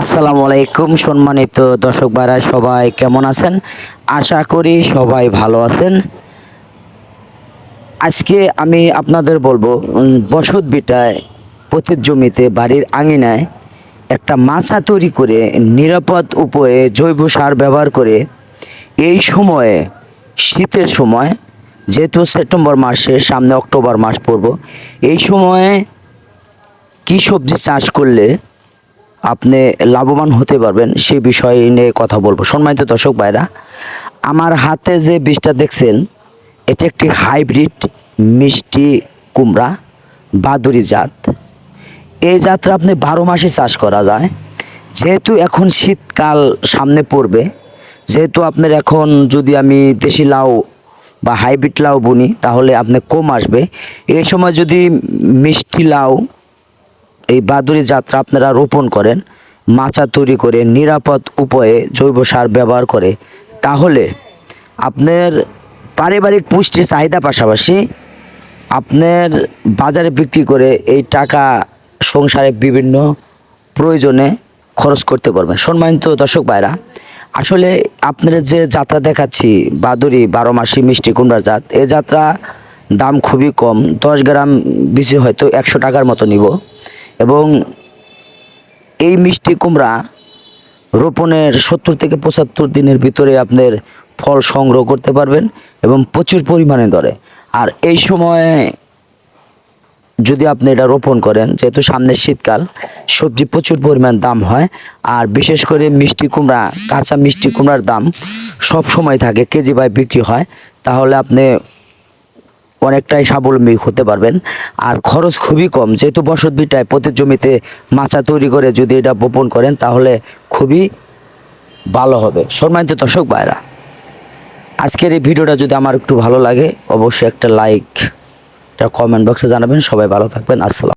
আসসালামু আলাইকুম সম্মানিত দর্শক ভাইরা, সবাই কেমন আছেন? আশা করি সবাই ভালো আছেন। আজকে আমি আপনাদের বলব বসত বিটায় পতির জমিতে বাড়ির আঙিনায় একটা মাচা তৈরি করে নিরাপদ উপায়ে জৈব সার ব্যবহার করে এই সময়ে, শীতের সময়, যেহেতু সেপ্টেম্বর মাসে সামনে অক্টোবর মাস পড়ব, এই সময়ে কী সবজি চাষ করলে আপনি লাভবান হতে পারবেন সে বিষয় নিয়ে কথা বলব। সম্মানিত দর্শক ভাইরা, আমার হাতে যে বীজটা দেখছেন, এটি একটি হাইব্রিড মিষ্টি কুমড়া, বাদুরি জাত। এই জাতটা আপনি বারো মাসে চাষ করা যায়। যেহেতু এখন শীতকাল সামনে পড়বে, যেহেতু আপনার এখন যদি আমি দেশি লাউ বা হাইব্রিড লাউ বুনি, তাহলে আপনি কম আসবে। এই সময় যদি মিষ্টি লাউ এই বাদুড়ি যাত্রা আপনারা রোপণ করেন, মাচা তৈরি করে নিরাপদ উপায়ে জৈব সার ব্যবহার করে, তাহলে আপনার পারিবারিক পুষ্টির চাহিদা পাশাপাশি আপনার বাজারে বিক্রি করে এই টাকা সংসারে বিভিন্ন প্রয়োজনে খরচ করতে পারবেন। সম্মানিত দর্শক ভাইরা, আসলে আপনার যে যাত্রা দেখাচ্ছি বাদুরি বারো মাসি মিষ্টি কুমড়ার জাত এই যাত্রা দাম খুবই কম, দশ গ্রাম বেশি হয়তো একশো টাকার মতো নিব। এবং এই মিষ্টি কুমড়া রোপণের সত্তর থেকে পঁচাত্তর দিনের ভিতরে আপনার ফল সংগ্রহ করতে পারবেন এবং প্রচুর পরিমাণে ধরে। আর এই সময়ে যদি আপনি এটা রোপণ করেন, যেহেতু সামনের শীতকাল, সবজি প্রচুর পরিমাণ দাম হয়, আর বিশেষ করে মিষ্টি কুমড়া, কাঁচা মিষ্টি কুমড়ার দাম সব সময় থাকে, কেজি বাই বিক্রি হয়, তাহলে আপনি অনেকটাই স্বাবলম্বী হতে পারবেন। আর খরচ খুবই কম। যেহেতু বসত বিটায় প্রতি জমিতে মাচা তৈরি করে যদি এটা বপন করেন, তাহলে খুবই ভালো হবে। সম্মানিত দর্শক ভাইরা আজকের এই ভিডিওটা যদি আমার একটু ভালো লাগে, অবশ্যই একটা লাইক একটা কমেন্ট বক্সে জানাবেন। সবাই ভালো থাকবেন। আসসালাম।